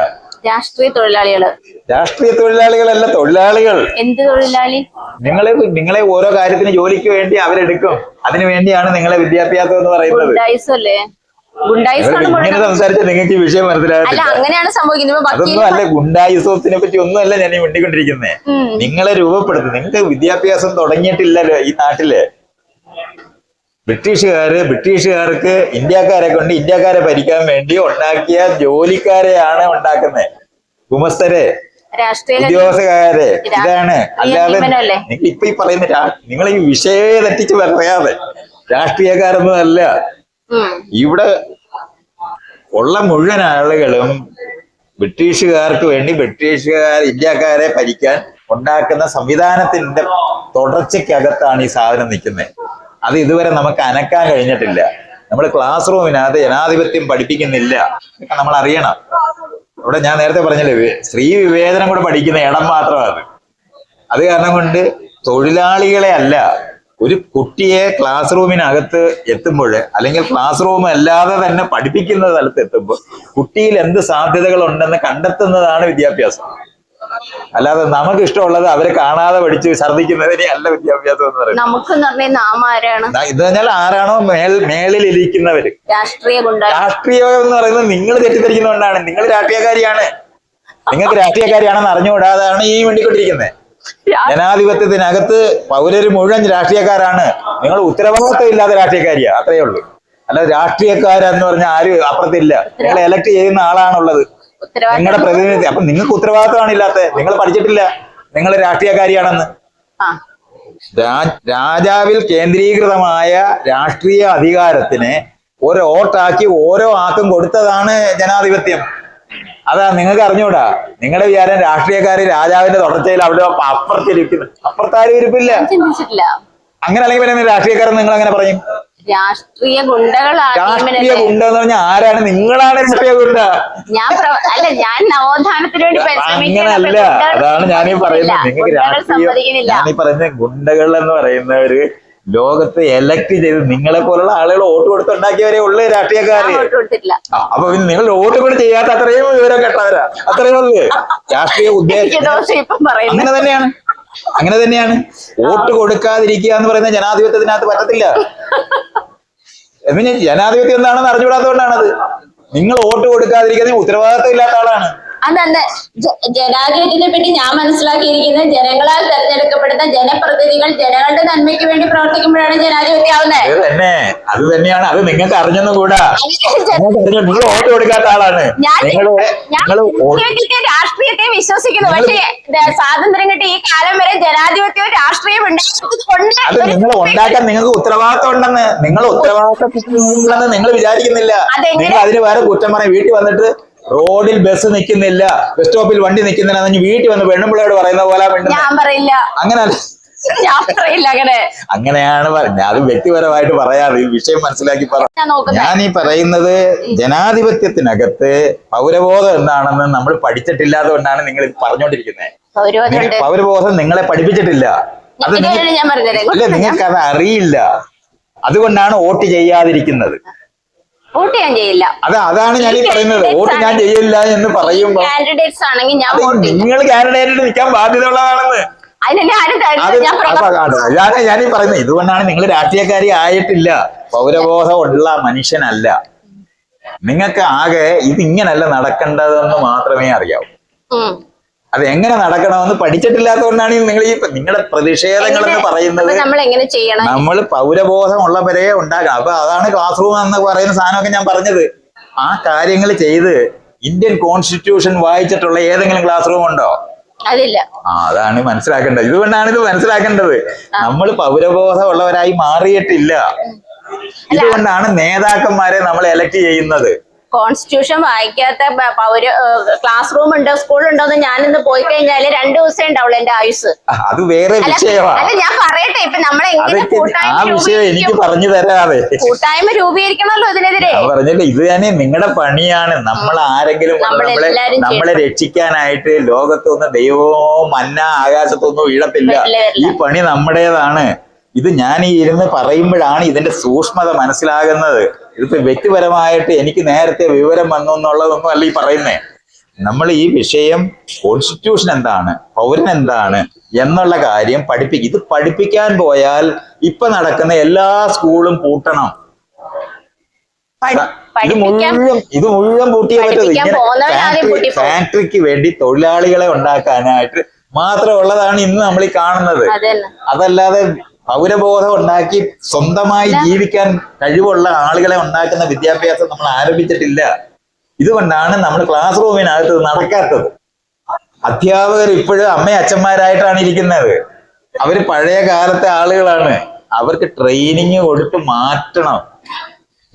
രാഷ്ട്രീയ തൊഴിലാളികൾ. രാഷ്ട്രീയ തൊഴിലാളികളല്ല തൊഴിലാളികൾ. എന്ത് തൊഴിലാളി? നിങ്ങളെ നിങ്ങളെ ഓരോ കാര്യത്തിന് ജോലിക്ക് വേണ്ടി അവരെടുക്കും. അതിനു വേണ്ടിയാണ് നിങ്ങളെ വിദ്യാഭ്യാസം എന്ന് പറയുന്നത്. ഇങ്ങനെ നിങ്ങൾക്ക് ഈ വിഷയം അല്ല മനസ്സിലാകത്തില്ല അങ്ങനെയാണ് സംഭവിക്കുന്നത്. അതൊന്നും അല്ല ഗുണ്ടായുസത്തിനെ പറ്റി ഒന്നുമല്ല ഞാൻ ഈ മിണ്ടിക്കൊണ്ടിരിക്കുന്നത്. നിങ്ങളെ രൂപപ്പെടുത്തും നിങ്ങൾക്ക് വിദ്യാഭ്യാസം തുടങ്ങിയിട്ടില്ലല്ലോ ഈ നാട്ടിൽ. ബ്രിട്ടീഷുകാര് ബ്രിട്ടീഷുകാർക്ക് ഇന്ത്യക്കാരെ കൊണ്ട് ഇന്ത്യക്കാരെ ഭരിക്കാൻ വേണ്ടി ഉണ്ടാക്കിയ ജോലിക്കാരെയാണ് ഉണ്ടാക്കുന്നത്. ഗുമസ്തരെ രാഷ്ട്രീയ ഉദ്യോഗസ്ഥക്കാരെ ഇതാണ്. അല്ലാതെ നിങ്ങൾ ഇപ്പൊ ഈ പറയുന്ന നിങ്ങൾ ഈ വിഷയെ തെറ്റിച്ച് പറയാതെ രാഷ്ട്രീയക്കാരൊന്നും അല്ല. ഇവിടെ ഉള്ള മുഴുവൻ ആളുകളും ബ്രിട്ടീഷുകാർക്ക് വേണ്ടി ബ്രിട്ടീഷുകാർ ഇന്ത്യക്കാരെ ഭരിക്കാൻ ഉണ്ടാക്കുന്ന സംവിധാനത്തിന്റെ തുടർച്ചയ്ക്കകത്താണ് ഈ സാധനം നിൽക്കുന്നത്. അത് ഇതുവരെ നമുക്ക് അനക്കാൻ കഴിഞ്ഞിട്ടില്ല. നമ്മൾ ക്ലാസ് റൂമിനകത്ത് ജനാധിപത്യം പഠിപ്പിക്കുന്നില്ല. നമ്മൾ അറിയണം. ഇവിടെ ഞാൻ നേരത്തെ പറഞ്ഞില്ലേ സ്ത്രീ വിവേചനം കൂടെ പഠിക്കുന്ന ഇടം മാത്രമാണ്. അത് കാരണം കൊണ്ട് തൊഴിലാളികളെ അല്ല ഒരു കുട്ടിയെ ക്ലാസ് റൂമിനകത്ത് എത്തുമ്പോൾ അല്ലെങ്കിൽ ക്ലാസ് റൂം അല്ലാതെ തന്നെ പഠിപ്പിക്കുന്ന സ്ഥലത്ത് എത്തുമ്പോൾ കുട്ടിയിൽ എന്ത് സാധ്യതകൾ ഉണ്ടെന്ന് കണ്ടെത്തുന്നതാണ് വിദ്യാഭ്യാസം. അല്ലാതെ നമുക്ക് ഇഷ്ടമുള്ളത് അവരെ കാണാതെ പഠിച്ച് ഛർദ്ദിക്കുന്നതിനെ അല്ല വിദ്യാഭ്യാസം എന്ന് പറയുന്നത്. നമുക്ക് നാം ആരാണ്? ഇത് പറഞ്ഞാൽ ആരാണോ മേൽ മേളിൽ ഇരിക്കുന്നവര് രാഷ്ട്രീയ രാഷ്ട്രീയം എന്ന് പറയുന്നത് നിങ്ങൾ തെറ്റിദ്ധരിക്കുന്നതുകൊണ്ടാണ്. നിങ്ങൾ രാഷ്ട്രീയക്കാരിയാണ്. നിങ്ങൾക്ക് രാഷ്ട്രീയക്കാരിയാണെന്ന് അറിഞ്ഞുകൂടാതാണ് ഈ വേണ്ടിക്കൊണ്ടിരിക്കുന്നത് ജനാധിപത്യത്തിനകത്ത് പൗരര് മുഴുവൻ രാഷ്ട്രീയക്കാരാണ്. നിങ്ങൾ ഉത്തരവാദിത്വം ഇല്ലാത്ത രാഷ്ട്രീയക്കാരിയാ. അത്രയേ ഉള്ളൂ. അല്ല രാഷ്ട്രീയക്കാരെന്ന് പറഞ്ഞാൽ ആര് അപ്പുറത്തില്ല. നിങ്ങൾ എലക്ട് ചെയ്യുന്ന ആളാണുള്ളത്. നിങ്ങളുടെ പ്രതിനിധി. അപ്പൊ നിങ്ങൾക്ക് ഉത്തരവാദിത്വമാണ് ഇല്ലാത്തത് നിങ്ങൾ പഠിച്ചിട്ടില്ല. നിങ്ങൾ രാഷ്ട്രീയക്കാരിയാണെന്ന്. രാജാവിൽ കേന്ദ്രീകൃതമായ രാഷ്ട്രീയ അധികാരത്തിന് ഒരു വോട്ടാക്കി ഓരോ ആക്കും കൊടുത്തതാണ് ജനാധിപത്യം. അതാ നിങ്ങൾക്ക് അറിഞ്ഞൂടാ. നിങ്ങളുടെ വിചാരം രാഷ്ട്രീയക്കാര് രാജാവിന്റെ തുടർച്ചയിൽ അവിടെ അപ്പുറത്തിരിക്കുന്നു അപ്പുറത്താരും ഇരിപ്പില്ല. അങ്ങനെ അല്ലെങ്കിൽ പിന്നെ രാഷ്ട്രീയക്കാരൻ നിങ്ങൾ അങ്ങനെ പറയും? രാഷ്ട്രീയ ഗുണ്ടകളാണ് രാഷ്ട്രീയ ഗുണ്ട എന്ന് പറഞ്ഞാൽ ആരാണ്? നിങ്ങളാണ് രാഷ്ട്രീയ ഗുണ്ട. ഞാൻ അല്ല ഞാൻ നവോത്ഥാനത്തിന് വേണ്ടി അങ്ങനല്ല. അതാണ് ഞാനീ പറയുന്നത്. നിങ്ങൾക്ക് രാഷ്ട്രീയ ഞാനീ പറയുന്നത് ഗുണ്ടകൾ എന്ന് പറയുന്നവര് ലോകത്ത് എലക്ട് ചെയ്ത് നിങ്ങളെ പോലുള്ള ആളുകൾ വോട്ട് കൊടുത്തുണ്ടാക്കിയവരെ ഉള്ള രാഷ്ട്രീയക്കാര്. അപ്പൊ പിന്നെ നിങ്ങൾ വോട്ട് കൂടെ ചെയ്യാത്ത അത്രയും വിവരം കേട്ടവരാ അത്രയും ഉള്ളു. രാഷ്ട്രീയ ഉദ്ദേശം അങ്ങനെ തന്നെയാണ്. അങ്ങനെ തന്നെയാണ്. വോട്ട് കൊടുക്കാതിരിക്കുക എന്ന് പറയുന്ന ജനാധിപത്യത്തിനകത്ത് പറ്റത്തില്ല. [LAUGHS] ജനാധിപത്യം എന്താണെന്ന് അറിഞ്ഞുകൂടാത്തതുകൊണ്ടാണത്. നിങ്ങൾ വോട്ട് കൊടുക്കാതിരിക്കുന്ന ഉത്തരവാദിത്തം ഇല്ലാത്ത ആളാണ്. അതന്ന് ജ- ജനാധിപത്യത്തെ പറ്റി ഞാൻ മനസ്സിലാക്കിയിരിക്കുന്നത് ജനങ്ങളാൽ തെരഞ്ഞെടുക്കപ്പെടുന്ന ജനപ്രതിനിധികൾ ജനങ്ങളുടെ നന്മയ്ക്ക് വേണ്ടി പ്രവർത്തിക്കുമ്പോഴാണ് ജനാധിപത്യം ആവുന്നത്. അത് തന്നെ അത് തന്നെയാണ്. അത് നിങ്ങൾക്ക് അറിഞ്ഞൊന്നും കൂടാ. നിങ്ങൾ വോട്ട് കൊടുക്കാത്ത ആളാണ്. രാഷ്ട്രീയത്തെ വിശ്വസിക്കുന്നു. പക്ഷേ സ്വാതന്ത്ര്യം കിട്ടി ഈ കാലം വരെ ജനാധിപത്യവും രാഷ്ട്രീയം അത് നിങ്ങൾ ഉണ്ടാക്കാൻ നിങ്ങൾക്ക് ഉത്തരവാദിത്തം ഉണ്ടെന്ന്. നിങ്ങൾ ഉത്തരവാദിത്തം നിങ്ങൾ വിചാരിക്കുന്നില്ല. നിങ്ങൾ അതിന് വേറെ കുറ്റം പറയാൻ വീട്ടിൽ വന്നിട്ട് റോഡിൽ ബസ് നിൽക്കുന്നില്ല ബസ് സ്റ്റോപ്പിൽ വണ്ടി നിൽക്കുന്നില്ല വീട്ടിൽ വന്ന് പെണ്ണുമ്പിള്ളയോട് പറയുന്ന പോലെ അങ്ങനല്ല ഞാൻ പറയില്ല. അങ്ങനെ ഞാൻ പറയില്ല അങ്ങനെ. അങ്ങനെയാണ് പറഞ്ഞത് അത് വ്യക്തിപരമായിട്ട് പറയാറ് ഈ വിഷയം മനസ്സിലാക്കി പറ ഞാൻ ഈ പറയുന്നത് ജനാധിപത്യത്തിനകത്ത് പൗരബോധം എന്താണെന്ന് നമ്മൾ പഠിച്ചിട്ടില്ലാതെ കൊണ്ടാണ് നിങ്ങൾ ഇത് പറഞ്ഞുകൊണ്ടിരിക്കുന്നത് പൗരബോധം നിങ്ങളെ പഠിപ്പിച്ചിട്ടില്ല. അത് അല്ല നിങ്ങൾക്ക് അത് അറിയില്ല. അതുകൊണ്ടാണ് വോട്ട് ചെയ്യാതിരിക്കുന്നത്. വോട്ട് ഞാൻ ചെയ്യില്ല. അത് അതാണ് ഞാൻ ഈ പറയുന്നത്. വോട്ട് ഞാൻ ചെയ്യില്ല എന്ന് പറയുമ്പോ കാൻഡിഡേറ്റ്സ് ആണെങ്കിൽ ഞാൻ നിങ്ങൾ കാൻഡിഡേറ്റ് നിൽക്കാൻ ബാധ്യതയുള്ളതാണെന്ന്. ഞാൻ ഞാനീ പറയുന്നത് ഇതുകൊണ്ടാണ് നിങ്ങൾ രാഷ്ട്രീയക്കാരി ആയിട്ടില്ല. പൗരബോധം ഉള്ള മനുഷ്യനല്ല. നിങ്ങൾക്ക് ആകെ ഇത് ഇങ്ങനല്ല നടക്കേണ്ടതെന്ന് മാത്രമേ അറിയാവൂ. അത് എങ്ങനെ നടക്കണമെന്ന് പഠിച്ചിട്ടില്ലാത്തതുകൊണ്ടാണ് നിങ്ങൾ ഈ നിങ്ങളുടെ പ്രതിഷേധങ്ങൾ എന്ന് പറയുന്നത്. നമ്മൾ പൗരബോധം ഉള്ളവരെ ഉണ്ടാക്കണം. അപ്പൊ അതാണ് ക്ലാസ് റൂം എന്ന് പറയുന്ന സാധനമൊക്കെ ഞാൻ പറഞ്ഞത്. ആ കാര്യങ്ങൾ ചെയ്ത് ഇന്ത്യൻ കോൺസ്റ്റിറ്റ്യൂഷൻ വായിച്ചിട്ടുള്ള ഏതെങ്കിലും ക്ലാസ് റൂം ഉണ്ടോ? അതില്ല. ആ അതാണ് മനസ്സിലാക്കേണ്ടത്. ഇതുകൊണ്ടാണ് ഇത് മനസ്സിലാക്കേണ്ടത്. നമ്മൾ പൗരബോധം ഉള്ളവരായി മാറിയിട്ടില്ല. ഇതുകൊണ്ടാണ് നേതാക്കന്മാരെ നമ്മൾ എലക്ട് ചെയ്യുന്നത്. കോൺസ്റ്റിറ്റ്യൂഷൻ വായിക്കാത്ത പൗര ക്ലാസ് റൂം ഉണ്ടോ സ്കൂൾ ഉണ്ടോ എന്ന് ഞാനിന്ന് പോയി കഴിഞ്ഞാൽ രണ്ടു ദിവസം ഉണ്ടാവുള്ളൂ എന്റെ ആയുസ് അത് വേറെ വിഷയമാണ് ഞാൻ പറയട്ടെ ഇപ്പൊ നമ്മളെങ്ങനെ കൂട്ടായ്മ വിഷയം എനിക്ക് പറഞ്ഞു തരാതെ. കൂട്ടായ്മ രൂപീകരിക്കണമല്ലോ ഇതിനെതിരെ. പറഞ്ഞില്ല ഇത് തന്നെ നിങ്ങളുടെ പണിയാണ്. നമ്മൾ ആരെങ്കിലും നമ്മളെ നമ്മളെ രക്ഷിക്കാനായിട്ട് ലോകത്തൊന്നും ദൈവമോ മന്ന ആകാശത്തൊന്നും വീഴത്തില്ല. വരില്ല. ഈ പണി നമ്മുടേതാണ്. ഇത് ഞാൻ ഈ ഇരുന്ന് പറയുമ്പോഴാണ് ഇതിന്റെ സൂക്ഷ്മത മനസ്സിലാകുന്നത്. ഇതിപ്പോ വ്യക്തിപരമായിട്ട് എനിക്ക് നേരത്തെ വിവരം വന്നു എന്നുള്ളതൊന്നും അല്ല ഈ പറയുന്നേ. നമ്മൾ ഈ വിഷയം കോൺസ്റ്റിറ്റ്യൂഷൻ എന്താണ് പൗരൻ എന്താണ് എന്നുള്ള കാര്യം പഠിപ്പിക്കും ഇത് പഠിപ്പിക്കാൻ പോയാൽ ഇപ്പൊ നടക്കുന്ന എല്ലാ സ്കൂളും പൂട്ടണം. ഇത് മുഴുവൻ ഇത് മുഴുവൻ പൂട്ടിയേ പറ്റും. ഫാക്ടറിക്ക് വേണ്ടി തൊഴിലാളികളെ ഉണ്ടാക്കാനായിട്ട് മാത്രമുള്ളതാണ് ഇന്ന് നമ്മൾ ഈ കാണുന്നത്. അതല്ലാതെ പൗരബോധം ഉണ്ടാക്കി സ്വന്തമായി ജീവിക്കാൻ കഴിവുള്ള ആളുകളെ ഉണ്ടാക്കുന്ന വിദ്യാഭ്യാസം നമ്മൾ ആരംഭിച്ചിട്ടില്ല. ഇതുകൊണ്ടാണ് നമ്മൾ ക്ലാസ് റൂമിനകത്ത് നടക്കാത്തത്. അധ്യാപകർ ഇപ്പോഴും അമ്മ അച്ഛന്മാരായിട്ടാണ് ഇരിക്കുന്നത്. അവർ പഴയ കാലത്തെ ആളുകളാണ്. അവർക്ക് ട്രെയിനിങ് കൊടുത്ത് മാറ്റണം.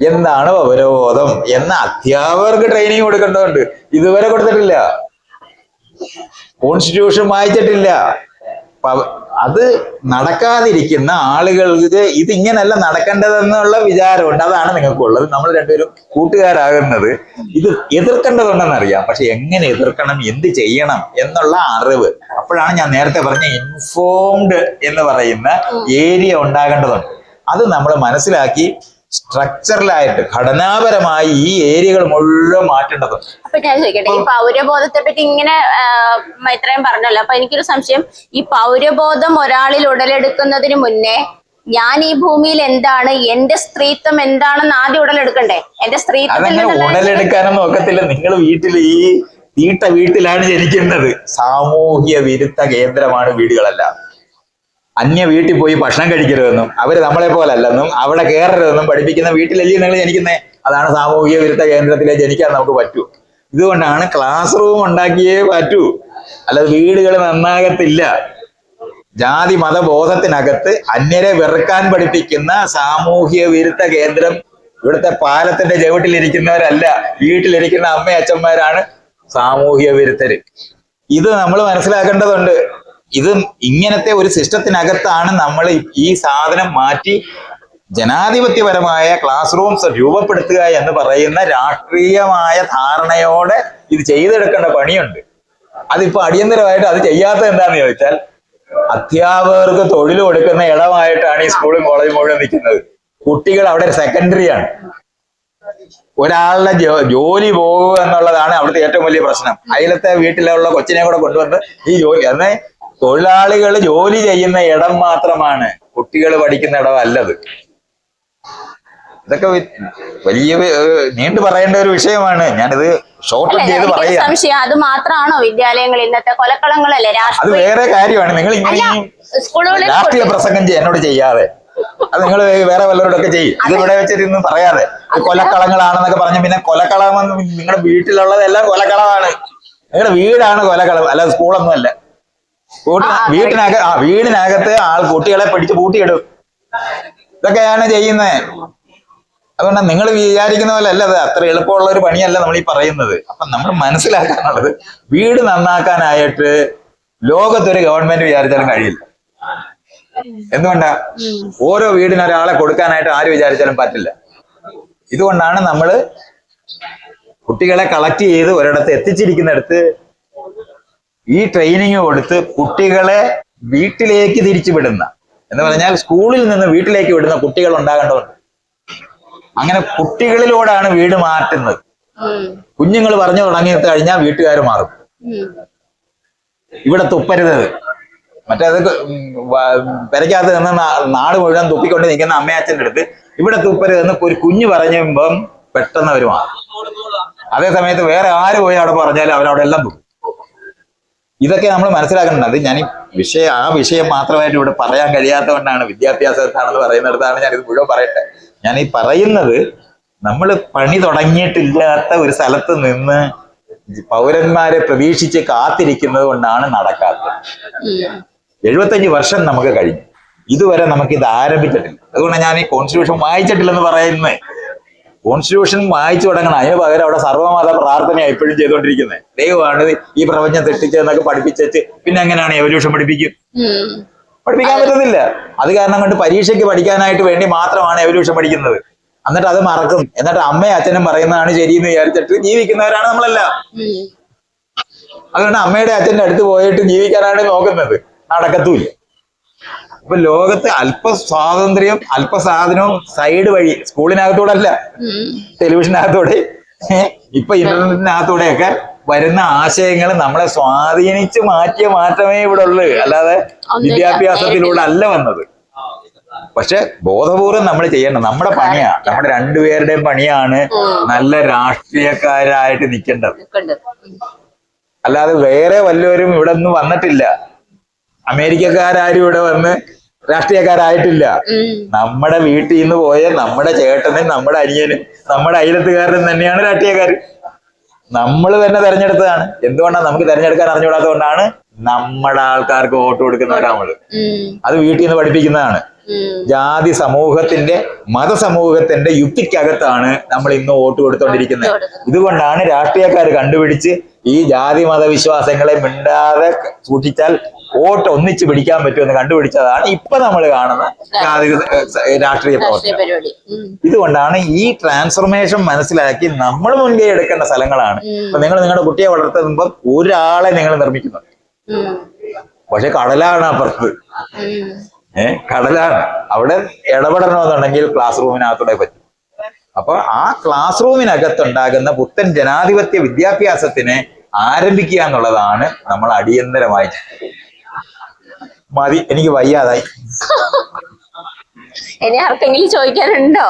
എന്താണ് പൗരബോധം? എന്ന അധ്യാപകർക്ക് ട്രെയിനിങ് കൊടുക്കേണ്ടതുണ്ട്. ഇതുവരെ കൊടുത്തിട്ടില്ല. കോൺസ്റ്റിറ്റ്യൂഷൻ വായിച്ചിട്ടില്ല. അത് നടക്കാതിരിക്കുന്ന ആളുകൾക്ക് ഇത് ഇങ്ങനെയല്ല നടക്കേണ്ടതെന്നുള്ള വിചാരമുണ്ട്. അതാണ് നിങ്ങൾക്കുള്ളത്. നമ്മൾ രണ്ടുപേരും കൂട്ടുകാരാകുന്നത് ഇത് എതിർക്കേണ്ടതുണ്ടെന്നറിയാം. പക്ഷെ എങ്ങനെ എതിർക്കണം എന്ത് ചെയ്യണം എന്നുള്ള അറിവ്. അപ്പോഴാണ് ഞാൻ നേരത്തെ പറഞ്ഞ ഇൻഫോംഡ് എന്ന് പറയുന്ന ഏരിയ ഉണ്ടാകേണ്ടതുണ്ട്. അത് നമ്മൾ മനസ്സിലാക്കി സ്ട്രക്ചറലായിട്ട് ഘടനാപരമായി ഈ ഏരിയകൾ മുഴുവൻ മാറ്റേണ്ടത് അപ്പൊ ഞാൻ ചോദിക്കട്ടെ ഈ പൗരബോധത്തെ പറ്റി ഇങ്ങനെ ഇത്രയും പറഞ്ഞല്ലോ. അപ്പൊ എനിക്കൊരു സംശയം. ഈ പൗരബോധം ഒരാളിൽ ഉടലെടുക്കുന്നതിന് മുന്നേ ഞാൻ ഈ ഭൂമിയിൽ എന്താണ്? എന്റെ സ്ത്രീത്വം എന്താണെന്ന് ആദ്യം ഉടലെടുക്കണ്ടേ? എന്റെ സ്ത്രീത്വം ഉടലെടുക്കാനൊന്നും നോക്കത്തില്ല നിങ്ങൾ വീട്ടിൽ ഈ തീട്ട വീട്ടിലാണ് ജനിക്കുന്നത്. സാമൂഹ്യ വിരുദ്ധ കേന്ദ്രമാണ് വീടുകളെല്ലാം. അന്യ വീട്ടിൽ പോയി ഭക്ഷണം കഴിക്കരുതെന്നും അവർ നമ്മളെ പോലല്ലെന്നും അവിടെ കയറരുതെന്നും പഠിപ്പിക്കുന്ന വീട്ടിലല്ലേ നിങ്ങൾ ജനിക്കുന്നേ? അതാണ് സാമൂഹിക വിരുദ്ധ കേന്ദ്രത്തിലെ ജനിക്കാൻ നമുക്ക് പറ്റൂ. ഇതുകൊണ്ടാണ് ക്ലാസ് റൂം ഉണ്ടാക്കിയേ പറ്റൂ. അല്ലാതെ വീടുകൾ നന്നാകത്തില്ല. ജാതി മതബോധത്തിനകത്ത് അന്യരെ വെറുക്കാൻ പഠിപ്പിക്കുന്ന സാമൂഹിക വിരുദ്ധ കേന്ദ്രം ഇവിടുത്തെ പാലത്തിന്റെ ചവിട്ടിലിരിക്കുന്നവരല്ല വീട്ടിലിരിക്കുന്ന അമ്മ അച്ഛന്മാരാണ് സാമൂഹ്യ വിരുദ്ധര്. ഇത് നമ്മൾ മനസ്സിലാക്കേണ്ടതുണ്ട്. ഇത് ഇങ്ങനത്തെ ഒരു സിസ്റ്റത്തിനകത്താണ് നമ്മൾ ഈ സാധനം മാറ്റി ജനാധിപത്യപരമായ ക്ലാസ് റൂംസ് രൂപപ്പെടുത്തുക എന്ന് പറയുന്ന രാഷ്ട്രീയമായ ധാരണയോടെ ഇത് ചെയ്തെടുക്കേണ്ട പണിയുണ്ട്. അതിപ്പോ അടിയന്തരമായിട്ട് അത് ചെയ്യാത്തത് എന്താന്ന് ചോദിച്ചാൽ അധ്യാപകർക്ക് തൊഴിൽ കൊടുക്കുന്ന ഇടമായിട്ടാണ് ഈ സ്കൂളും കോളേജും മുഴുവൻ നിൽക്കുന്നത്. കുട്ടികൾ അവിടെ സെക്കൻഡറി ആണ്. ഒരാളുടെ ജോലി പോകുക എന്നുള്ളതാണ് അവിടുത്തെ ഏറ്റവും വലിയ പ്രശ്നം. അയലത്തെ വീട്ടിലുള്ള കൊച്ചിനെ കൂടെ കൊണ്ടുവന്ന് ഈ ജോലി അന്ന് തൊഴിലാളികൾ ജോലി ചെയ്യുന്ന ഇടം മാത്രമാണ് കുട്ടികൾ പഠിക്കുന്ന ഇടം അല്ലത്. ഇതൊക്കെ വലിയ നീണ്ടു പറയേണ്ട ഒരു വിഷയമാണ്. ഞാനിത് ഷോർട്ട് ചെയ്ത് പറയാം. സംശയം. അത് മാത്രമാണോ വിദ്യാലയങ്ങൾ ഇന്നത്തെ കൊലക്കളങ്ങളല്ലേ അത് വേറെ കാര്യമാണ്. നിങ്ങൾ ഇങ്ങനെ രാഷ്ട്രീയ പ്രസംഗം എന്നോട് ചെയ്യാതെ. അത് നിങ്ങൾ വേറെ വല്ലവരോടൊക്കെ ചെയ്യും. ഇത് ഇവിടെ വെച്ചിരുന്ന് പറയാതെ. കൊലക്കളങ്ങളാണെന്നൊക്കെ പറഞ്ഞ പിന്നെ കൊലക്കളമെന്ന് നിങ്ങളുടെ വീട്ടിലുള്ളതെല്ലാം കൊലക്കളമാണ്. നിങ്ങളുടെ വീടാണ് കൊലക്കളം അല്ലാതെ സ്കൂളൊന്നും അല്ല വീട്ടിന- ആ, വീട്ടിനക ആ വീടിനകത്ത് ആൾ കുട്ടികളെ പിടിച്ച് പൂട്ടിയിടും. ഇതൊക്കെയാണ് ചെയ്യുന്നത് അതുകൊണ്ട് നിങ്ങൾ വിചാരിക്കുന്ന പോലെ അല്ല അത് അത്ര എളുപ്പമുള്ള ഒരു പണിയല്ല നമ്മൾ ഈ പറയുന്നത്. അപ്പൊ നമ്മൾ മനസ്സിലാക്കാനുള്ളത് വീട് നന്നാക്കാനായിട്ട് ലോകത്തൊരു ഗവൺമെന്റ് വിചാരിച്ചാലും കഴിയില്ല. എന്തുകൊണ്ടാ? ഓരോ വീടിന് ഒരാളെ കൊടുക്കാനായിട്ട് ആര് വിചാരിച്ചാലും പറ്റില്ല. ഇതുകൊണ്ടാണ് നമ്മൾ കുട്ടികളെ കളക്ട് ചെയ്ത് ഒരിടത്ത് എത്തിച്ചിരിക്കുന്നിടത്ത് ഈ ട്രെയിനിങ് കൊടുത്ത് കുട്ടികളെ വീട്ടിലേക്ക് തിരിച്ചു വിടുന്ന എന്ന് പറഞ്ഞാൽ സ്കൂളിൽ നിന്ന് വീട്ടിലേക്ക് വിടുന്ന കുട്ടികൾ ഉണ്ടാകേണ്ടതുണ്ട്. അങ്ങനെ കുട്ടികളിലൂടെയാണ് വീട് മാറ്റുന്നത്. കുഞ്ഞുങ്ങൾ പറഞ്ഞു തുടങ്ങി കഴിഞ്ഞാൽ വീട്ടുകാർ മാറും. ഇവിടെ തുപ്പരുത്. മറ്റേത് പെരയ്ക്കകത്ത് നിന്ന് നാട് മുഴുവൻ തുപ്പിക്കൊണ്ട് നിൽക്കുന്ന അമ്മയച്ഛന്റെ അടുത്ത് ഇവിടെ തുപ്പരുത് എന്ന് ഒരു കുഞ്ഞു പറയുമ്പം പെട്ടെന്ന് അവർ മാറും. അതേ സമയത്ത് വേറെ ആര് പോയി അവിടെ പറഞ്ഞാലും അവരവിടെ എല്ലാം തുപ്പും. ഇതൊക്കെ നമ്മൾ മനസ്സിലാക്കുന്നുണ്ട്. അത് ഞാൻ വിഷയം ആ വിഷയം മാത്രമായിട്ട് ഇവിടെ പറയാൻ കഴിയാത്തതുകൊണ്ടാണ് വിദ്യാഭ്യാസത്താണെന്ന് പറയുന്നിടത്താണ് ഞാനിത് മുഴുവൻ പറയട്ടെ. ഞാൻ ഈ പറയുന്നത് നമ്മൾ പണി തുടങ്ങിയിട്ടില്ലാത്ത ഒരു സ്ഥലത്ത് നിന്ന് പൗരന്മാരെ പ്രതീക്ഷിച്ച് കാത്തിരിക്കുന്നത് കൊണ്ടാണ് നടക്കാത്തത്. എഴുപത്തഞ്ച് വർഷം നമുക്ക് കഴിഞ്ഞു. ഇതുവരെ നമുക്ക് ഇത് ആരംഭിച്ചിട്ടില്ല. അതുകൊണ്ട് ഞാൻ ഈ കോൺസ്റ്റിറ്റ്യൂഷൻ വായിച്ചിട്ടില്ലെന്ന് പറയുന്നത് കോൺസ്റ്റിറ്റ്യൂഷൻ വായിച്ചു തുടങ്ങണം. അതിന് പകരം അവിടെ സർവമത പ്രാർത്ഥനയാണ് എപ്പോഴും ചെയ്തുകൊണ്ടിരിക്കുന്നത്. ദൈവമാണ് ഈ പ്രപഞ്ചം തെട്ടിച്ചെന്നൊക്കെ പഠിപ്പിച്ചിട്ട് പിന്നെ എങ്ങനെയാണ് എവല്യൂഷൻ പഠിപ്പിക്കും? പഠിപ്പിക്കാൻ പറ്റത്തില്ല അത് കാരണം കൊണ്ട് പരീക്ഷയ്ക്ക് പഠിക്കാനായിട്ട് വേണ്ടി മാത്രമാണ് എവല്യൂഷൻ പഠിക്കുന്നത്. എന്നിട്ട് അത് മറക്കും. എന്നിട്ട് അമ്മയും അച്ഛനും പറയുന്നതാണ് ശരിയെന്ന് വിചാരിച്ചിട്ട് ജീവിക്കുന്നവരാണ് നമ്മളെല്ലാം. അതുകൊണ്ട് അമ്മയുടെ അച്ഛന്റെ അടുത്ത് പോയിട്ട് ജീവിക്കാനാണ് നോക്കുന്നത്. നടക്കത്തുമില്ല അപ്പൊ ലോകത്ത് അല്പ സ്വാതന്ത്ര്യം അല്പ സാധനവും സൈഡ് വഴി സ്കൂളിനകത്തൂടെ അല്ല. ടെലിവിഷനകത്തൂടെ ഇപ്പൊ ഇന്റർനെറ്റിനകത്തൂടെ ഒക്കെ വരുന്ന ആശയങ്ങൾ നമ്മളെ സ്വാധീനിച്ച് മാറ്റിയ മാറ്റമേ ഇവിടെ ഉള്ളു അല്ലാതെ വിദ്യാഭ്യാസത്തിലൂടെ അല്ല വന്നത്. പക്ഷെ ബോധപൂർവം നമ്മൾ ചെയ്യേണ്ട നമ്മുടെ പണിയാണ് നമ്മുടെ രണ്ടുപേരുടെയും പണിയാണ് നല്ല രാഷ്ട്രീയക്കാരായിട്ട് നിൽക്കേണ്ടത്. അല്ലാതെ വേറെ വല്ലവരും ഇവിടെ ഒന്നും വന്നിട്ടില്ല. അമേരിക്കക്കാരും ഇവിടെ വന്ന് രാഷ്ട്രീയക്കാരായിട്ടില്ല. നമ്മുടെ വീട്ടിൽ നിന്ന് പോയ നമ്മുടെ ചേട്ടനും നമ്മുടെ അനിയനും നമ്മുടെ അയലത്തുകാരനും തന്നെയാണ് രാഷ്ട്രീയക്കാർ നമ്മൾ തന്നെ തെരഞ്ഞെടുത്തതാണ്. എന്തുകൊണ്ടാണ് നമുക്ക് തെരഞ്ഞെടുക്കാൻ അറിഞ്ഞുകൂടാത്തതുകൊണ്ടാണ് നമ്മുടെ ആൾക്കാർക്ക് വോട്ട് കൊടുക്കുന്നവരാ നമ്മൾ. അത് വീട്ടിൽ നിന്ന് പഠിപ്പിക്കുന്നതാണ് ജാതി സമൂഹത്തിന്റെ മതസമൂഹത്തിന്റെ യുക്തിക്കകത്താണ് നമ്മൾ ഇന്ന് വോട്ട് കൊടുത്തോണ്ടിരിക്കുന്നത്. ഇതുകൊണ്ടാണ് രാഷ്ട്രീയക്കാർ കണ്ടുപിടിച്ച് ഈ ജാതി മതവിശ്വാസങ്ങളെ മിണ്ടാതെ സൂക്ഷിച്ചാൽ വോട്ട് ഒന്നിച്ച് പിടിക്കാൻ പറ്റുമെന്ന് കണ്ടുപിടിച്ചതാണ് ഇപ്പൊ നമ്മൾ കാണുന്ന ജാതി രാഷ്ട്രീയ പ്രവർത്തനം. ഇതുകൊണ്ടാണ് ഈ ട്രാൻസ്ഫർമേഷൻ മനസ്സിലാക്കി നമ്മൾ മുൻകൈ എടുക്കേണ്ട സ്ഥലങ്ങളാണ്. ഇപ്പൊ നിങ്ങൾ നിങ്ങളുടെ കുട്ടിയെ വളർത്തുമ്പോൾ ഒരാളെ നിങ്ങൾ നിർമ്മിക്കുന്നു ഉം. പക്ഷെ കടലാണ് അപ്പുറത്ത്. ഏഹ് കടലാണ്. അവിടെ ഇടപെടണമെന്നുണ്ടെങ്കിൽ ക്ലാസ് റൂമിനകത്തൂടെ പറ്റും. അപ്പൊ ആ ക്ലാസ് റൂമിനകത്തുണ്ടാകുന്ന പുത്തൻ ജനാധിപത്യ വിദ്യാഭ്യാസത്തിനെ ആരംഭിക്കുക എന്നുള്ളതാണ് നമ്മൾ അടിയന്തരമായി. മതി എനിക്ക് വയ്യാതായി. ഇനി ആർക്കെങ്കിലും ചോദിക്കാനുണ്ടോ?